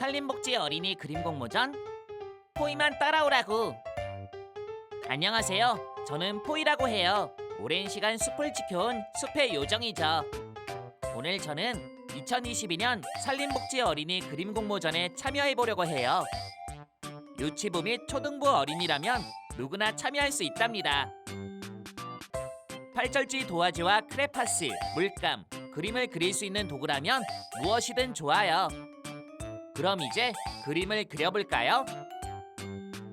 산림복지 어린이 그림 공모전 포이만 따라오라고. 안녕하세요. 저는 포이라고 해요. 오랜 시간 숲을 지켜온 숲의 요정이죠. 오늘 저는 2022년 산림복지 어린이 그림 공모전에 참여해 보려고 해요. 유치부 및 초등부 어린이라면 누구나 참여할 수 있답니다. 팔절지 도화지와 크레파스, 물감, 그림을 그릴 수 있는 도구라면 무엇이든 좋아요. 그럼 이제 그림을 그려볼까요?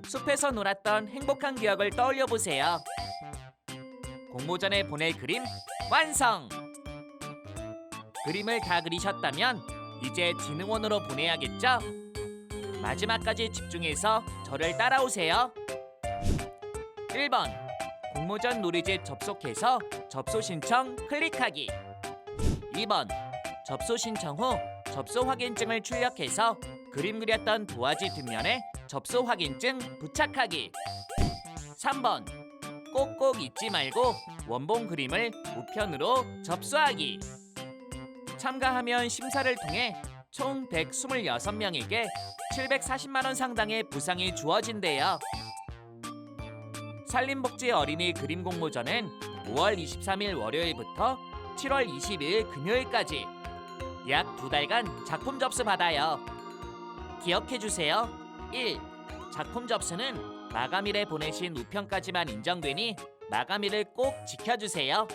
숲에서 놀았던 행복한 기억을 떠올려 보세요. 공모 전에 보낼 그림 완성! 그림을 다 그리셨다면 이제 진흥원으로 보내야겠죠? 마지막까지 집중해서 저를 따라오세요. 1번 공모전 놀이집 접속해서 접수 신청 클릭하기 2번 접수 신청 후 접수 확인증을 출력해서 그림 그렸던 도화지 뒷면에 접수 확인증 부착하기. 3번 꼭꼭 잊지 말고 원본 그림을 우편으로 접수하기. 참가하면 심사를 통해 총 126명에게 740만 원 상당의 부상이 주어진대요. 산림복지 어린이 그림 공모전은 5월 23일 월요일부터 7월 22일 금요일까지 약 두 달간 작품 접수 받아요. 기억해 주세요. 1. 작품 접수는 마감일에 보내신 우편까지만 인정되니 마감일을 꼭 지켜주세요.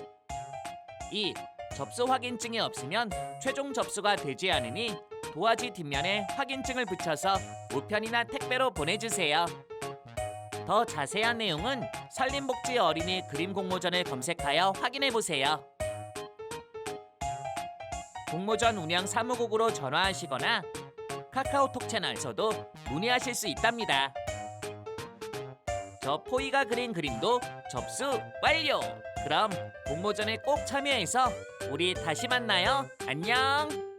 2. 접수 확인증이 없으면 최종 접수가 되지 않으니 도화지 뒷면에 확인증을 붙여서 우편이나 택배로 보내주세요. 더 자세한 내용은 산림복지 어린이 그림 공모전을 검색하여 확인해 보세요. 공모전 운영 사무국으로 전화하시거나 카카오톡 채널에서도 문의하실 수 있답니다. 저 포이가 그린 그림도 접수 완료! 그럼 공모전에 꼭 참여해서 우리 다시 만나요. 안녕!